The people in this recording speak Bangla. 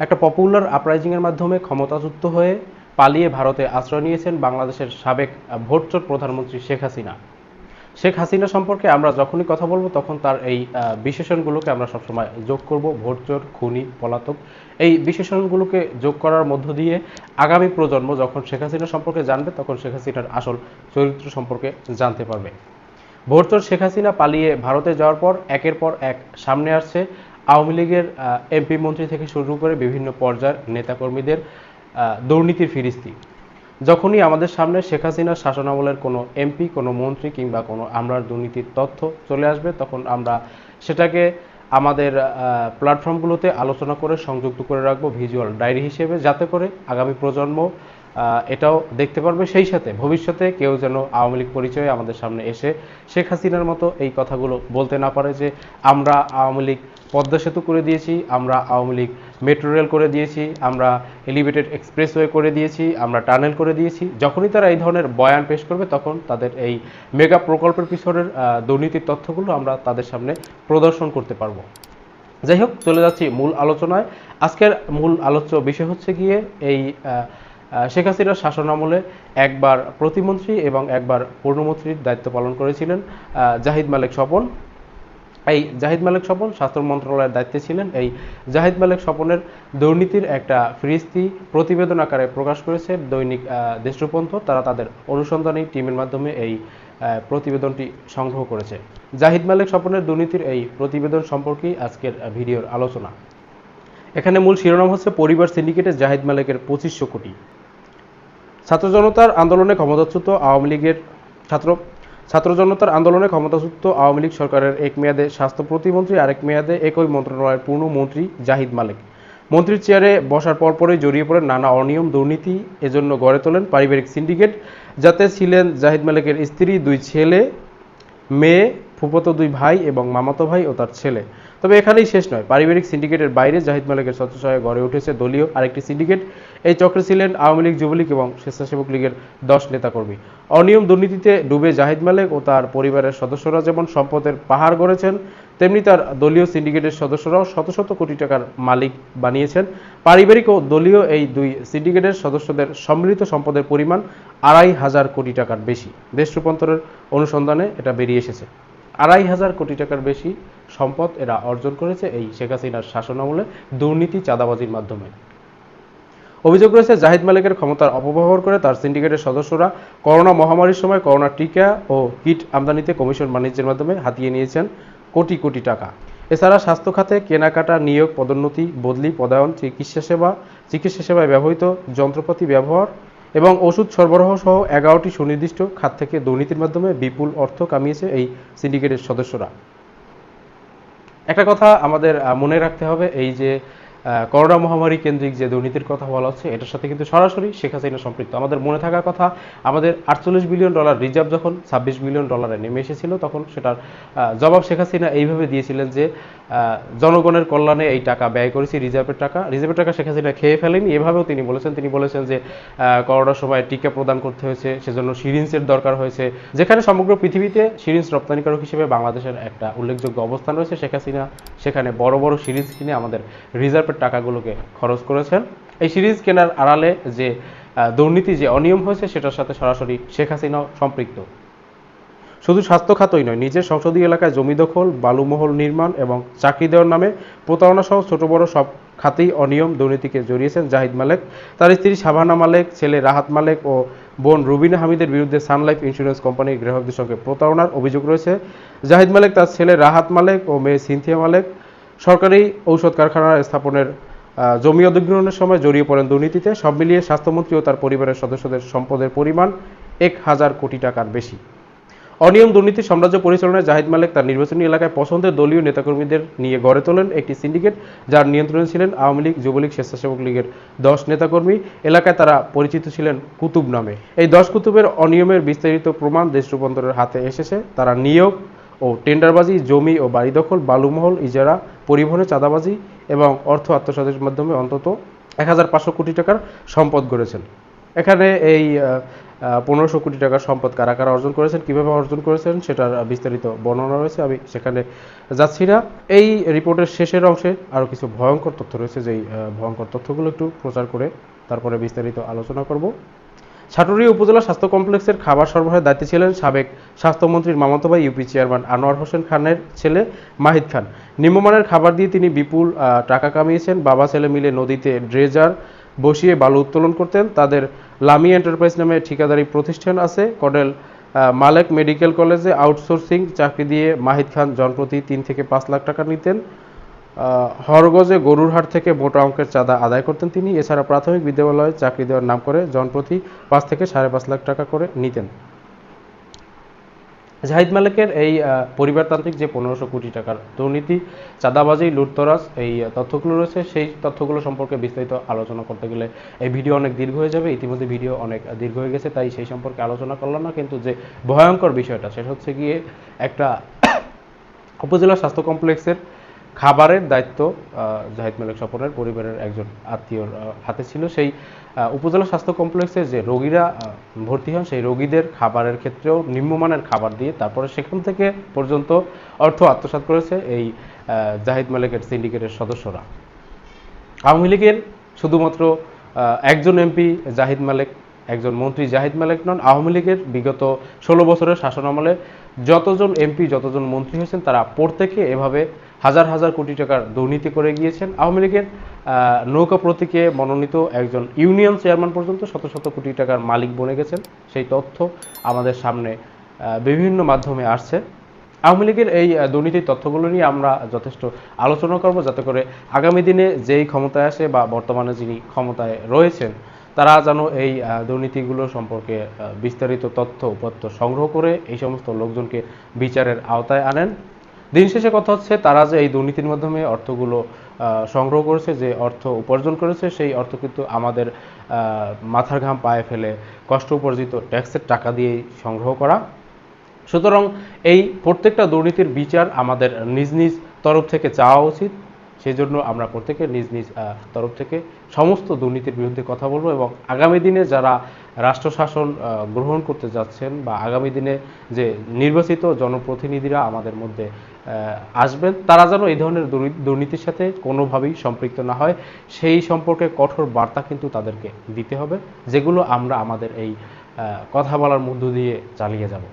একটা পপুলার আপরাইজিংয়ের মাধ্যমে ক্ষমতাচ্যুত হয়ে পালিয়ে ভারতে আশ্রয় নিয়েছেন বাংলাদেশের সাবেক ভোটচোর প্রধানমন্ত্রী শেখ হাসিনা। শেখ হাসিনা সম্পর্কে আমরা যখনই কথা বলব তখন তার এই বিশেষণগুলোকে আমরা সবসময় যোগ করব, ভোটচোর, খুনি, পলাতক। এই বিশেষণগুলোকে যোগ করার মধ্য দিয়ে আগামী প্রজন্ম যখন শেখ হাসিনা সম্পর্কে জানবে তখন শেখ হাসিনার আসল চরিত্র সম্পর্কে জানতে পারবে। ভোটচোর শেখ হাসিনা পালিয়ে ভারতে যাওয়ার পর একের পর এক সামনে আসছে আওয়ামী লীগের এমপি মন্ত্রী থেকে শুরু করে বিভিন্ন পর্যায়ের নেতাকর্মীদের দুর্নীতির ফিরিস্তি। যখনই আমাদের সামনে শেখ হাসিনার শাসনামলের কোনো এমপি, কোনো মন্ত্রী কিংবা কোনো আমলার দুর্নীতির তথ্য চলে আসবে, তখন আমরা সেটাকে আমাদের প্ল্যাটফর্মগুলোতে আলোচনা করে সংযুক্ত করে রাখব ভিজুয়াল ডায়েরি হিসেবে, যাতে করে আগামী প্রজন্ম এটাও দেখতে পারবে। সেই সাথে ভবিষ্যতে কেউ যেন আওয়ামী লীগ পরিচয়ে আমাদের সামনে এসে শেখ হাসিনার মতো এই কথাগুলো বলতে না পারে যে, আমরা আওয়ামী লীগ পদ্মা সেতু করে দিয়েছি, আমরা আওয়ামী লীগ মেট্রো রেল করে দিয়েছি, আমরা এলিভেটেড এক্সপ্রেসওয়ে করে দিয়েছি, আমরা টানেল করে দিয়েছি। যখনই তারা এই ধরনের বয়ান পেশ করবে, তখন তাদের এই মেগা প্রকল্পের পিছনের দুর্নীতির তথ্যগুলো আমরা তাদের সামনে প্রদর্শন করতে পারব। যাই হোক, চলে যাচ্ছি মূল আলোচনায়। আজকের মূল আলোচ্য বিষয় হচ্ছে গিয়ে এই শেখ হাসিনার শাসনামলে একবার প্রতিমন্ত্রী এবং একবার পূর্ণমন্ত্রীর দায়িত্ব পালন করেছিলেন জাহিদ মালিক স্বপন। এই জাহিদ মালিক স্বপন স্বাস্থ্য মন্ত্রণালয়ের দায়িত্বে ছিলেন। এই জাহিদ মালিক স্বপনের দুর্নীতির একটা ফিরিস্তি প্রতিবেদন আকারে প্রকাশ করেছে দৈনিক দেশরূপন্থ। তারা তাদের অনুসন্ধানী টিমের মাধ্যমে এই প্রতিবেদনটি সংগ্রহ করেছে। জাহিদ মালিক স্বপনের দুর্নীতির এই প্রতিবেদন সম্পর্কেই আজকের ভিডিওর আলোচনা। এখানে মূল শিরোনাম হচ্ছে, পরিবার সিন্ডিকেটে জাহিদ মালিকের পঁচিশশো কোটি। ছাত্র জনতার আন্দোলনে ক্ষমতাচ্যুত আওয়ামী লীগের ছাত্র ছাত্র জনতার আন্দোলনে ক্ষমতাচ্যুত আওয়ামী লীগ সরকারের এক মেয়াদে স্বাস্থ্য প্রতিমন্ত্রী, আরেক মেয়াদে একই মন্ত্রণালয়ের পূর্ণ মন্ত্রী জাহিদ মালিক। মন্ত্রীর চেয়ারে বসার পরপরই জড়িয়ে পড়েন নানা অনিয়ম, দুর্নীতি এজন্য গড়ে তোলেন পারিবারিক সিন্ডিকেট। যাতে ছিলেন জাহিদ মালিকের স্ত্রী, দুই ছেলে, মেয়ে ফুফতো দুই ভাই এবং মামাতো ভাই ও তার ছেলে। তবে এখানেই শেষ নয়। পারিবারিক সিন্ডিকেটের বাইরে জাহিদ মালিকের ছত্রছায়ায় গড়ে উঠেছে দলীয় আরেকটি সিন্ডিকেট। এই চক্রে ছিলেন আওয়ামী লীগ, যুবলীগ এবং স্বেচ্ছাসেবক লীগের দশ নেতাকর্মী। অনিয়ম দুর্নীতিতে ডুবে জাহিদ মালিক ও তার পরিবারের সদস্যরা যেমন সম্পদের পাহাড় গড়েছেন, তেমনি তার দলীয় সিন্ডিকেটের সদস্যরাও শত শত কোটি টাকার মালিক বানিয়েছেন। পারিবারিক ও দলীয় এই দুই সিন্ডিকেটের সদস্যদের সম্মিলিত সম্পদের পরিমাণ আড়াই হাজার কোটি টাকার বেশি। দেশ রূপান্তরের অনুসন্ধানে এটা বেরিয়ে এসেছে। আড়াই হাজার কোটি টাকার বেশি সম্পদ এরা অর্জন করেছে এই শেখ হাসিনার শাসনামলে দুর্নীতি চাঁদাবাজির মাধ্যমে। অভিযোগ রয়েছে, জাহিদ মালিকের ক্ষমতার অপব্যবহার করে তার সিন্ডিকেটের সদস্যরা করোনা মহামারীর সময় করোনা টিকা ও কিট আমদানিতে কমিশন বাণিজ্যের মাধ্যমে হাতিয়ে নিয়েছেন কোটি কোটি টাকা। এছাড়া স্বাস্থ্য খাতে কেনাকাটা, নিয়োগ, পদোন্নতি, বদলি, পদায়ন, চিকিৎসা সেবা, চিকিৎসা সেবায় ব্যবহৃত যন্ত্রপাতি ব্যবহার এবং ওষুধ সরবরাহ সহ এগারোটি সুনির্দিষ্ট খাত থেকে দুর্নীতির মাধ্যমে বিপুল অর্থ কামিয়েছে এই সিন্ডিকেটের সদস্যরা। একটা কথা আমাদের মনে রাখতে হবে, এই যে করোনা মহামারী কেন্দ্রিক যে দুর্নীতির কথা বলা হচ্ছে, এটার সাথে কিন্তু সরাসরি শেখ হাসিনা সম্পৃক্ত। আমাদের মনে থাকার কথা, আমাদের আটচল্লিশ বিলিয়ন ডলার রিজার্ভ যখন ছাব্বিশ বিলিয়ন ডলারে নেমে এসেছিল, তখন সেটার জবাব শেখ হাসিনা এইভাবে দিয়েছিলেন যে জনগণের কল্যাণে এই টাকা ব্যয় করেছি, রিজার্ভের টাকা। রিজার্ভের টাকা শেখ হাসিনা খেয়ে ফেলেনি, এভাবেও তিনি বলেছেন। তিনি বলেছেন যে করোনার সময় টিকা প্রদান করতে হয়েছে, সেজন্য সিরিঞ্জের দরকার হয়েছে। যেখানে সমগ্র পৃথিবীতে সিরিঞ্জ রপ্তানিকারক হিসেবে বাংলাদেশের একটা উল্লেখযোগ্য অবস্থান রয়েছে শেখ হাসিনা। সেখানে বড় বড় সিরিজ কিনে আমাদের রিজার্ভের টাকাগুলোকে খরচ করেছেন। এই সিরিজ কেনার আড়ালে যে দুর্নীতি যে অনিয়ম হয়েছে, সেটার সাথে সরাসরি শেখ হাসিনাও সম্পৃক্ত। শুধু স্বাস্থ্য খাতই নয়, নিজের সংসদীয় এলাকায় জমি দখল, বালুমহল নির্মাণ এবং চাকরি দেওয়ার নামে প্রতারণা সহ ছোট বড় সব খাতেই অনিয়ম দুর্নীতিকে জড়িয়েছেন জাহিদ মালেক। তার স্ত্রী শাবানা মালেক, ছেলে রাহাত মালেক ও বোন রুবিনা হামিদের বিরুদ্ধে সানলাইফ ইন্স্যুরেন্স কোম্পানির গ্রাহকদের সঙ্গে প্রতারণার অভিযোগ রয়েছে। জাহিদ মালেক তার ছেলে রাহাত মালেক ও মেয়ে সিনথিয়া মালেক সরকারি ঔষধ কারখানা স্থাপনের জমি অধিগ্রহণের সময় জড়িয়ে পড়েন দুর্নীতিতে। সব মিলিয়ে স্বাস্থ্যমন্ত্রী ও তার পরিবারের সদস্যদের সম্পদের পরিমাণ এক হাজার কোটি টাকার বেশি। অনিয়ম দুর্নীতি সাম্রাজ্য পরিচালনায় জাহিদ মালিক তার নির্বাচনী এলাকায় পছন্দের দলীয় নেতাকর্মীদের নিয়ে গড়ে তোলেন একটি সিন্ডিকেট, যার নিয়ন্ত্রণে ছিলেন আওয়ামী লীগ, যুবলীগ, স্বেচ্ছাসেবক লীগের দশ নেতাকর্মী। এলাকায় তারা পরিচিত ছিলেন কুতুব নামে। এই দশ কুতুবের অনিয়মের বিস্তারিত প্রমাণ দেশ রূপান্তরের হাতে এসেছে। তারা নিয়োগ ও টেন্ডারবাজি, জমি ও বাড়ি দখল, বালুমহল, ইজারা, পরিবহনে চাঁদাবাজি এবং অর্থ আত্মসাতের মাধ্যমে অন্তত এক হাজার পাঁচশো কোটি টাকার সম্পদ গড়েছেন। এখানে এই পনেরোশো কোটি টাকার সম্পদ কারা কারা অর্জন করেছেন, কীভাবে অর্জন করেছেন সেটার বিস্তারিত বর্ণনা রয়েছে, আমি সেখানে যাচ্ছি না। এই রিপোর্টের শেষের অংশে আরও কিছু ভয়ঙ্কর তথ্য রয়েছে, যেই ভয়ঙ্কর তথ্যগুলো একটু প্রচার করে তারপরে বিস্তারিত আলোচনা করব। সাটুরিয়া উপজেলা স্বাস্থ্য কমপ্লেক্সের খাবার সরবরাহের দায়িত্বে ছিলেন সাবেক স্বাস্থ্যমন্ত্রীর মামাতো ভাই ইউপি চেয়ারম্যান আনোয়ার হোসেন খানের ছেলে মাহিদ খান। নিম্নমানের খাবার দিয়ে তিনি বিপুল টাকা কামিয়েছেন। বাবা, ছেলে মিলে নদীতে ড্রেজার বসিয়ে বালু উত্তোলন করতেন। তাদের লামি এন্টারপ্রাইজ নামে ঠিকাদারি প্রতিষ্ঠান আছে। কডেল মালেক মেডিকেল কলেজে আউটসোর্সিং চাকরি দিয়ে মাহিদ খান জনপ্রতি তিন থেকে পাঁচ লাখ টাকা নিতেন। আহ, গরুর গরুরহাট থেকে মোটা অঙ্কের চাঁদা আদায় করতেন তিনি। এছাড়া প্রাথমিক বিদ্যালয়ে চাকরি দেওয়ার নাম করে জনপ্রতি পাঁচ থেকে সাড়ে পাঁচ লাখ টাকা করে নিতেন। জাহিদ মালিকের এই পরিবারতান্ত্রিক যে পনেরোশো কোটি টাকার দুর্নীতি চাঁদাবাজি লুটতরাজ এই তথ্যগুলো রয়েছে সেই তথ্যগুলো সম্পর্কে বিস্তারিত আলোচনা করতে গেলে এই ভিডিও অনেক দীর্ঘ হয়ে যাবে। ইতিমধ্যে ভিডিও অনেক দীর্ঘ হয়ে গেছে তাই সেই সম্পর্কে আলোচনা করলাম না। কিন্তু যে ভয়ঙ্কর বিষয়টা সেটা হচ্ছে গিয়ে একটা উপজেলা স্বাস্থ্য কমপ্লেক্সের খাবারের দায়িত্ব জাহিদ মালিক স্বপনের পরিবারের একজন আত্মীয়র হাতে ছিল। সেই উপজেলা স্বাস্থ্য কমপ্লেক্সে যে রোগীরা ভর্তি হন, সেই রোগীদের খাবারের ক্ষেত্রেও নিম্নমানের খাবার দিয়ে তারপরে সেখান থেকে পর্যন্ত অর্থ আত্মসাৎ করেছে এই জাহিদ মালিকের সিন্ডিকেটের সদস্যরা। আওয়ামী লীগের শুধুমাত্র একজন এমপি জাহিদ মালিক, একজন মন্ত্রী জাহিদ মালিক নন, আওয়ামী লীগের বিগত ষোলো বছরের শাসনামলে যতজন এমপি, যতজন মন্ত্রী হয়েছেন, তারা প্রত্যেকে এভাবে হাজার হাজার কোটি টাকার দুর্নীতি করে গিয়েছেন। আওয়ামী লীগের নৌকা প্রতীকে মনোনীত একজন ইউনিয়ন চেয়ারম্যান পর্যন্ত শত শত কোটি টাকার মালিক বনে গেছেন। সেই তথ্য আমাদের সামনে বিভিন্ন মাধ্যমে আসছে। আওয়ামী লীগের এই দুর্নীতির তথ্যগুলো নিয়ে আমরা যথেষ্ট আলোচনা করব যাতে করে আগামী দিনে যেই ক্ষমতায় আসে বা বর্তমানে যিনি ক্ষমতায় রয়েছেন, তারা যেন এই দুর্নীতিগুলো সম্পর্কে বিস্তারিত তথ্য, উপাত্ত সংগ্রহ করে এই সমস্ত লোকজনকে বিচারের আওতায় আনেন। দিন শেষে কথা হচ্ছে, তারা যে এই দুর্নীতির মাধ্যমে অর্থগুলো সংগ্রহ করেছে, যে অর্থ উপার্জন করেছে, সেই অর্থ কিন্তু আমাদের মাথার ঘাম পায়ে ফেলে কষ্ট উপার্জিত ট্যাক্সের টাকা দিয়ে সংগ্রহ করা। সুতরাং এই প্রত্যেকটা দুর্নীতির বিচার আমাদের নিজ নিজ তরফ থেকে চাওয়া উচিত। সেই জন্য আমরা প্রত্যেকে নিজ নিজ তরফ থেকে সমস্ত দুর্নীতির বিরুদ্ধে কথা বলব এবং আগামী দিনে যারা রাষ্ট্র শাসন গ্রহণ করতে যাচ্ছেন বা আগামী দিনে যে নির্বাচিত জনপ্রতিনিধিরা আমাদের মধ্যে আসবেন, তারা যেন এই ধরনের দুর্নীতির সাথে কোনোভাবেই সম্পৃক্ত না হয়। সেই সম্পর্কে কঠোর বার্তা কিন্তু তাদেরকে দিতে হবে, যেগুলো আমরা আমাদের এই কথা বলার মধ্য দিয়ে চালিয়ে যাব।